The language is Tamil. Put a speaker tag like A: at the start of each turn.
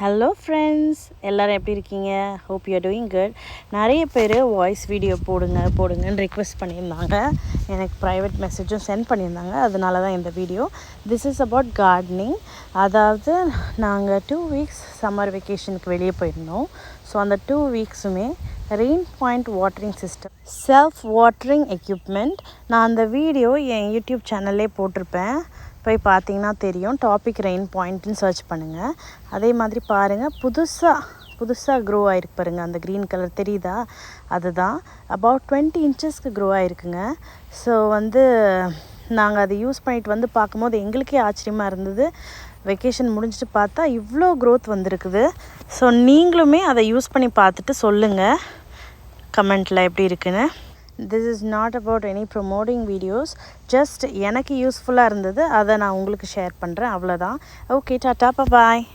A: ஹலோ ஃப்ரெண்ட்ஸ் எல்லோரும் எப்படி இருக்கீங்க? ஹோப் யூ டூயிங் குட் நிறைய பேர் வாய்ஸ் வீடியோ போடுங்க போடுங்கன்னு ரிக்வெஸ்ட் பண்ணியிருந்தாங்க. எனக்கு ப்ரைவேட் மெசேஜும் சென்ட் பண்ணியிருந்தாங்க. அதனால தான் இந்த video this is about gardening அதாவது நாங்கள் டூ வீக்ஸ் சம்மர் வெக்கேஷனுக்கு வெளியே போயிருந்தோம். ஸோ அந்த two வீக்ஸுமே rain point watering system self watering equipment நான் அந்த வீடியோ என் யூடியூப் சேனல்லே போட்டிருப்பேன். போய் பார்த்தீங்கன்னா தெரியும். டாபிக் ரெயின் பாயிண்ட்னு சர்ச் பண்ணுங்கள் அதே மாதிரி பாருங்கள் புதுசாக புதுசாக க்ரோ ஆகிருக்கு பாருங்கள் அந்த க்ரீன் கலர் தெரியுதா? அதுதான். அபவுட் டுவெண்ட்டி இன்ச்சஸ்க்கு க்ரோ ஆகிருக்குங்க ஸோ வந்து நாங்கள் அதை யூஸ் பண்ணிட்டு வந்து பார்க்கும்போது எங்களுக்கே ஆச்சரியமாக இருந்தது. வெக்கேஷன் முடிஞ்சிட்டு பார்த்தா இவ்வளோ க்ரோத் வந்திருக்குது. ஸோ நீங்களுமே அதை யூஸ் பண்ணி பார்த்துட்டு சொல்லுங்கள் கமெண்ட்டில் எப்படி இருக்குன்னு. This is not about any promoting videos just எனக்கு யூஸ்ஃபுல்லாக இருந்தது. அதை நான் உங்களுக்கு ஷேர் பண்ணுறேன் அவ்வளோதான் ஓகே டாட்டா பாய்